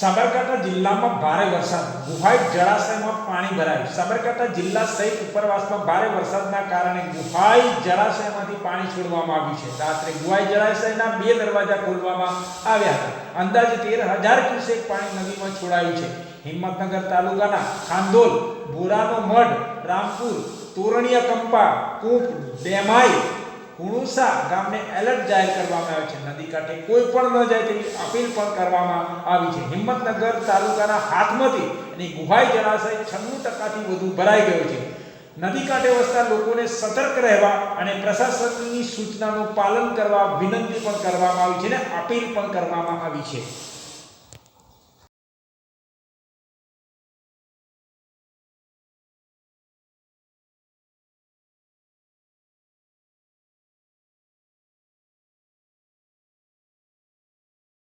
સાબરકાંઠા જિલ્લામાં ભારે વરસાદ. ગુહાઈ જળાશયમાં પાણી ભરાયું. સાબરકાંઠા જિલ્લા સહિત ઉપરવાસમાં ભારે વરસાદના કારણે ગુહાઈ જળાશયમાંથી પાણી છોડવામાં આવ્યું છે. રાત્રે ગુહાઈ જળાશયના બે દરવાજા ખોલવામાં આવ્યા હતા. અંદાજે તેર હજાર ક્યુસેક પાણી નદીમાં છોડાયું છે. હિંમતનગર તાલુકાના ખાંદોલ બોરાનો મઢ, રામપુર, તોરણીયા કંપા કૂપ ડેમાઈ હુણુસા ગામને એલર્ટ જાહેર કરવામાં આવ્યો છે. નદી કાંઠે કોઈ પણ ન જાય તેવી અપીલ પણ કરવામાં આવી છે. હિંમતનગર તાલુકાના હાથમાંથી અને ગુહાઈ જળાશય છન્નું ટકાથી વધુ ભરાઈ ગયો છે. નદી કાંઠે વસતા લોકોને સતર્ક રહેવા અને પ્રશાસનની સૂચનાનું પાલન કરવા વિનંતી પણ કરવામાં આવી છે અને અપીલ પણ કરવામાં આવી છે.